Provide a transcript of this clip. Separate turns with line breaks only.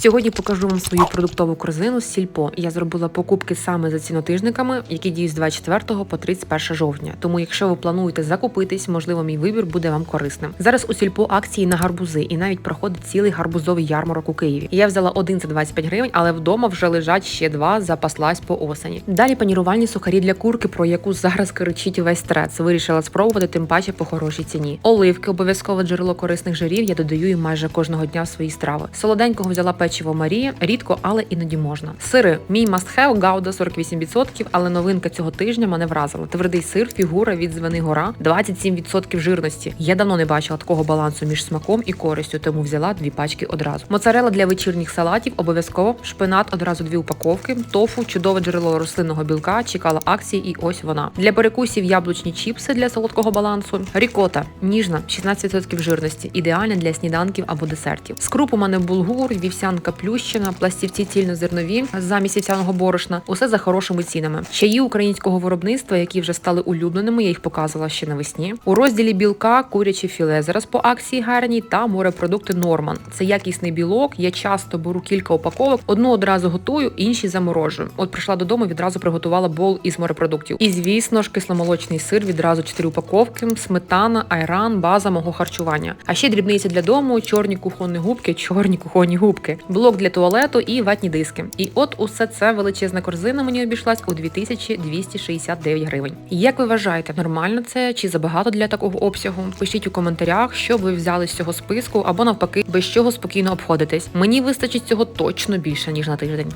Сьогодні покажу вам свою продуктову корзину з сільпо. Я зробила покупки саме за цінотижниками, які діють з 24 по 31 жовтня. Тому, якщо ви плануєте закупитись, можливо, мій вибір буде вам корисним. Зараз у сільпо акції на гарбузи і навіть проходить цілий гарбузовий ярмарок у Києві. Я взяла один за 25 гривень, але вдома вже лежать ще два, запаслась по осені. Далі панірувальні сухарі для курки, про яку зараз кричить весь трец. Вирішила спробувати, тим паче по хорошій ціні. Оливки, обов'язкове джерело корисних жирів. Я додаю їм майже кожного дня в свої страви. Солоденького взяла печиво Марія, рідко, але іноді можна. Сири, мій must-have, гауда 48%, але новинка цього тижня мене вразила. Твердий сир, фігура від звени гора, 27% жирності. Я давно не бачила такого балансу між смаком і користю, тому взяла дві пачки одразу. Моцарела для вечірніх салатів обов'язково. Шпинат одразу дві упаковки. Тофу, чудове джерело рослинного білка. Чекала акції, і ось вона. Для перекусів яблучні чіпси для солодкого балансу. Рікота ніжна, 16% жирності, ідеальна для сніданків або десертів. Скруп у мене булгур, вівсянка плющена, пластівці цільнозернові замість вівсяного борошна. Усе за хорошими цінами. Чаї українського виробництва, які вже стали улюбленими. Я їх показувала ще навесні. У розділі білка куряче філе зараз по акції гарній та морепродукти Норман. Це якісний білок. Я часто беру кілька упаковок. Одну одразу готую, інші заморожую. От прийшла додому, відразу приготувала бол із морепродуктів. І звісно ж, кисломолочний сир відразу 4 упаковки, сметана, айран, база мого харчування. А ще дрібниці для дому, чорні кухонні губки, чорні кухонні губки, блок для туалету і ватні диски. І от усе це величезна корзина мені обійшлась у 2269 гривень. Як ви вважаєте, нормально це чи забагато для такого обсягу? Пишіть у коментарях, що ви взяли з цього списку, або навпаки, без чого спокійно обходитесь. Мені вистачить цього точно більше ніж на тиждень.